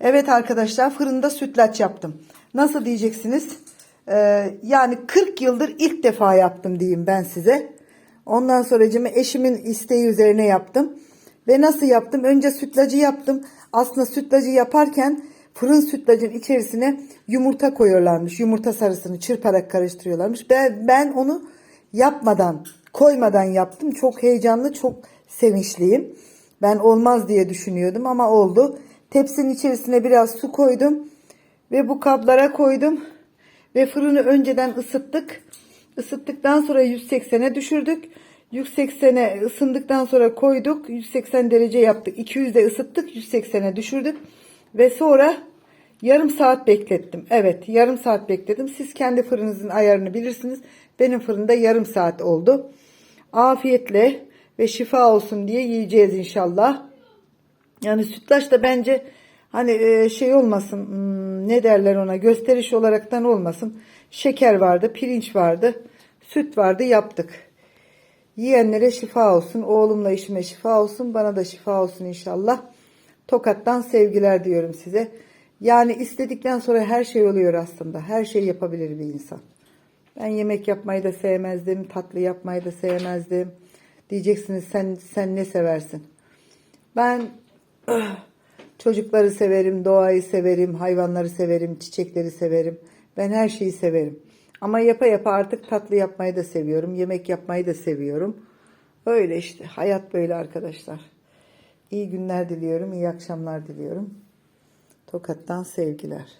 Evet arkadaşlar fırında sütlaç yaptım. Nasıl diyeceksiniz? Ee, yani 40 yıldır ilk defa yaptım diyeyim ben size. Ondan sonra eşimin isteği üzerine yaptım. Ve nasıl yaptım? Önce sütlacı yaptım. Aslında sütlacı yaparken fırın sütlacın içerisine yumurta koyuyorlarmış. Yumurta sarısını çırparak karıştırıyorlarmış. Ben, ben onu yapmadan, koymadan yaptım. Çok heyecanlı, çok sevinçliyim. Ben olmaz diye düşünüyordum ama oldu. Tepsinin içerisine biraz su koydum ve bu kaplara koydum ve fırını önceden ısıttık. Isıttıktan sonra 180'e düşürdük. 180'e ısındıktan sonra koyduk. 180 derece yaptık. 200'de ısıttık. 180'e düşürdük. Ve sonra yarım saat beklettim. Evet yarım saat bekledim. Siz kendi fırınızın ayarını bilirsiniz. Benim fırında yarım saat oldu. Afiyetle ve şifa olsun diye yiyeceğiz inşallah. Yani sütlaç da bence hani e, şey olmasın hmm, ne derler ona gösteriş olaraktan olmasın. Şeker vardı, pirinç vardı, süt vardı yaptık. Yiyenlere şifa olsun. Oğlumla işime şifa olsun. Bana da şifa olsun inşallah. Tokat'tan sevgiler diyorum size. Yani istedikten sonra her şey oluyor aslında. Her şey yapabilir bir insan. Ben yemek yapmayı da sevmezdim. Tatlı yapmayı da sevmezdim. Diyeceksiniz sen sen ne seversin? Ben çocukları severim, doğayı severim, hayvanları severim, çiçekleri severim. Ben her şeyi severim. Ama yapa yapa artık tatlı yapmayı da seviyorum, yemek yapmayı da seviyorum. Öyle işte, hayat böyle arkadaşlar. İyi günler diliyorum, iyi akşamlar diliyorum. Tokat'tan sevgiler.